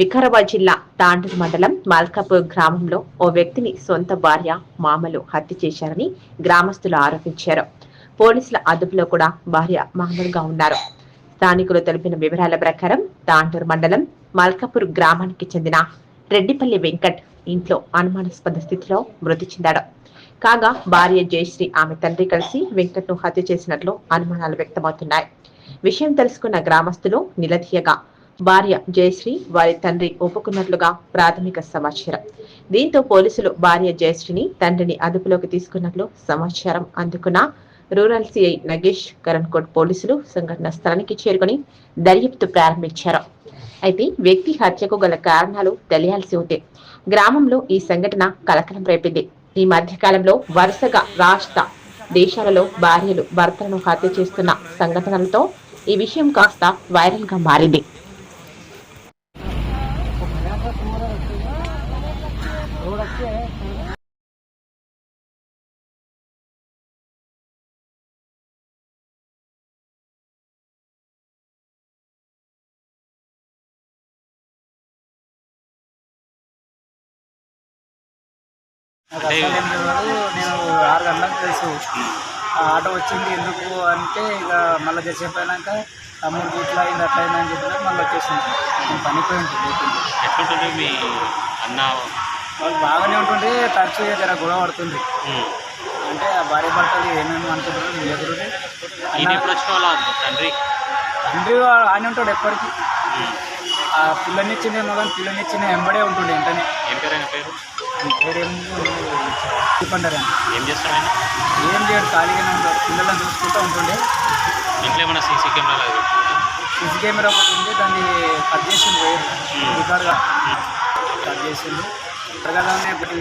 వికారాబాద్ జిల్లా తాండూరు మండలం మల్కాపూర్ గ్రామంలో ఓ వ్యక్తిని సొంత భార్య మామలు హత్య చేశారని గ్రామస్తులు ఆరోపించారు. పోలీసుల అదుపులో కూడా భార్య మామూలుగా ఉన్నారు. స్థానికులు తెలిపిన వివరాల ప్రకారం తాండూరు మండలం మల్కాపూర్ గ్రామానికి చెందిన రెడ్డిపల్లి వెంకట్ ఇంట్లో అనుమానాస్పద స్థితిలో మృతి చెందాడు. కాగా భార్య జయశ్రీ ఆమె తండ్రి కలిసి వెంకట్ను హత్య చేసినట్లు అనుమానాలు వ్యక్తమవుతున్నాయి. విషయం తెలుసుకున్న గ్రామస్తులు నిలదీయగా భార్య జయశ్రీ వారి తండ్రి ఒప్పుకున్నట్లుగా ప్రాథమిక సమాచారం. దీంతో పోలీసులు భార్య జయశ్రీని తండ్రిని అదుపులోకి తీసుకున్నట్లు సమాచారం అందుకున్న రూరల్ సిఐ నగేష్ కరణ్కోట్ పోలీసులు సంఘటన స్థలానికి చేరుకొని దర్యాప్తు ప్రారంభించారు. అయితే వ్యక్తి హత్యకు గల కారణాలు తెలియాల్సి ఉంది గ్రామంలో ఈ సంఘటన కలకలం రేపింది. ఈ మధ్య కాలంలో వరుసగా రాష్ట్ర దేశాలలో భార్యలు భర్తలను హత్య చేస్తున్న సంఘటనలతో ఈ విషయం కాస్త వైరల్గా మారింది. నాకు అసలు ఏం తెలియదు నేను ఆరు గంటలకు తెలుసు ఆ ఆటో వచ్చింది. ఎందుకు అంటే ఇక మళ్ళీ చేసేపు అయినాక తమ్ముడు ఇట్లా అయింది అట్లా అయింది అని చెప్పినా మళ్ళీ వచ్చేసింది నేను పనిపోయి ఉంటుంది ఎట్లుంటుంది మీ అన్న? వాళ్ళు బాగానే ఉంటుండే తరచు జర గొడవ పడుతుంది. అంటే ఆ భార్య భర్తలు ఏమేమి అనుకుంటారు వీళ్ళు ఎదురు తండ్రి? తండ్రి ఆయన ఉంటాడు ఎప్పటికీ. ఆ పిల్లనిచ్చిందేమో కానీ పిల్లనిచ్చిన ఎంబడే ఉంటుండే వెంటనే. ఏం పేరు పేరు? చెప్పంటారు? ఏం చేస్తాడు ఆయన? ఏం చేయడు ఖాళీగానే ఉంటాడు. పిల్లలను చూసుకుంటూ ఉంటుండే. ఇంట్లో ఏమైనా సీసీ పెట్టుకున్నారా? సీసీ కెమెరా ఒకటి ఉంది దాన్ని కట్ వేరు రికార్డుగా. కట్ చేసింది అడగదాన్ని ఒకటి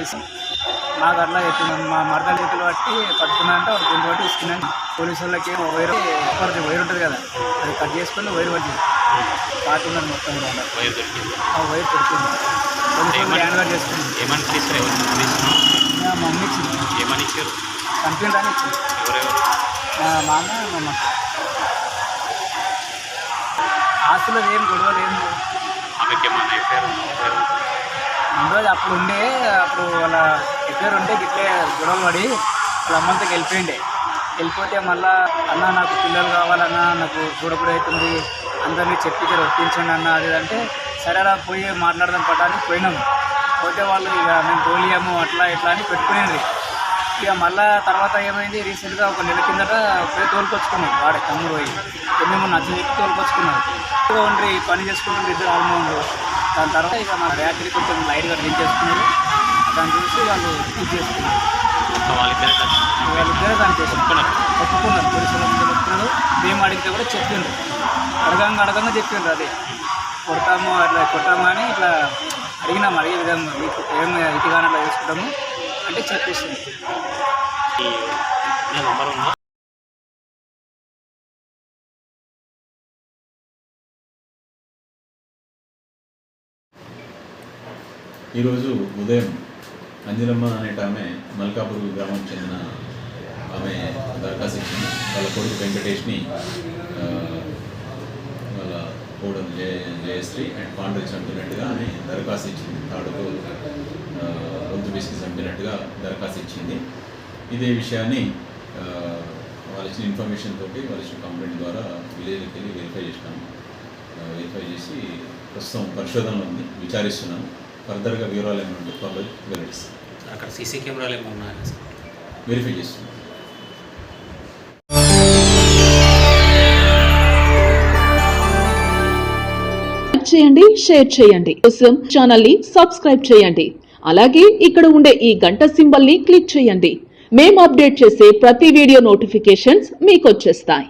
మాకు అట్లా చెప్తున్నాను మా మరదల చేతులు బట్టి పట్టుకున్నా అంటే ఒక గుండు బట్టి ఇస్తున్నాను పోలీసు వాళ్ళకి ఏమో వైర్ ఒకటి వైర్ ఉంటుంది కదా అది కట్ చేసుకొని వైర్ పట్టింది పాటున్నారు మొత్తం కూడా. ఆ వైర్ పెడుతుంది పోలీసు వాళ్ళు హ్యాండ్ ఓవర్ చేసుకుంది మా మమ్మీ ఇచ్చింది. ఏమని ఇచ్చారు? కంప్లైంట్ అని ఇచ్చింది. మా మామ మా అమ్మ. ఆస్తులు ఏం గొడవలు ఏం. ఆమెకి ఏమన్నా ఎఫ్ఐఆర్ ముందు అప్పుడు ఉండే అప్పుడు వాళ్ళ ఇద్దరు ఉంటే ఇట్లే గొడవ పడి వాళ్ళ అమ్మంతకి వెళ్ళిపోయిండే వెళ్ళిపోతే మళ్ళా అన్న నాకు పిల్లలు కావాలన్నా నాకు చూడకూడ అవుతుంది అందరినీ చెప్పి ఒప్పించండి అన్న అది అంటే సరేరా పోయి మాట్లాడదాం పట్టాలని పోయినాము పోతే వాళ్ళు ఇక మేము తోలియాము అట్లా ఇట్లా అని పెట్టుకునేది. ఇక మళ్ళా తర్వాత ఏమైంది? రీసెంట్గా ఒక నెల కిందట పోయి తోలుకొచ్చుకున్నాం వాడే తమ్ముడు పోయి. మేము నచ్చ చెప్పి తోలుకొచ్చుకున్నాం. ఉండ్రి పని చేసుకుంటుండ్రు ఇద్దరు ఆల్మౌండ్ దాని తర్వాత ఇక మన బ్యాటరీ కొంచెం లైట్గా డ్రింక్ చేసుకున్నారు దాన్ని చూసి వాళ్ళు ఇది చేసుకున్నారు. వాళ్ళిద్దరే దాన్ని చేసుకున్నారు. ఒప్పుకున్నారు. పోలీసుల ఒప్పుకున్నారు. మేము అడిగితే కూడా చెప్పిండ్రు. అడగంగా అడగంగా చెప్పిండ్రు అదే. కొడతాము అట్లా కొట్టాము అని ఇట్లా అడిగినాము అడిగే విధంగా మీకు ఏం ఇటుగానే అట్లా చేసుకుంటాము అంటే చెప్పేసింది ఈరోజు ఉదయం అంజనమ్మ అనేట ఆమె మల్కాపూర్ గ్రామం చెందిన ఆమె దరఖాస్తు ఇచ్చింది. వాళ్ళ కొడుకు వెంకటేష్ని వాళ్ళ కోడలు జయ జయశ్రీ అండ్ పాండ్రి చంపినట్టుగా ఆమె దరఖాస్తు ఇచ్చింది. తాడుకు ఆ, గొంతు బిస్కి చంపినట్టుగా దరఖాస్తు ఇచ్చింది. ఇదే విషయాన్ని వాళ్ళు ఇచ్చిన ఇన్ఫర్మేషన్ తోటి వాళ్ళు ఇచ్చిన కంప్లైంట్ ద్వారా విలేజ్కి వెళ్ళి వెరిఫై చేసినాము. వెరిఫై చేసి ప్రస్తుతం పరిశోధనలో ఉంది. విచారిస్తున్నాము. ఫర్దర్గా వివరాలు ఏమైనా ఉంటే త్వరలో వెల్లడిస్తాం అక్కడ సీసీ కెమెరాలు ఏమైనా ఉన్నాయా సార్? వెరిఫై చేస్తున్నాం లైక్ చేయండి షేర్ చేయండి. కోసం ఛానల్ని సబ్స్క్రైబ్ చేయండి. అలాగే ఇక్కడ ఉండే ఈ గంట సింబల్ని క్లిక్ చేయండి. మేము అప్డేట్ చేసే ప్రతి వీడియో నోటిఫికేషన్స్ మీకు వచ్చేస్తాయి.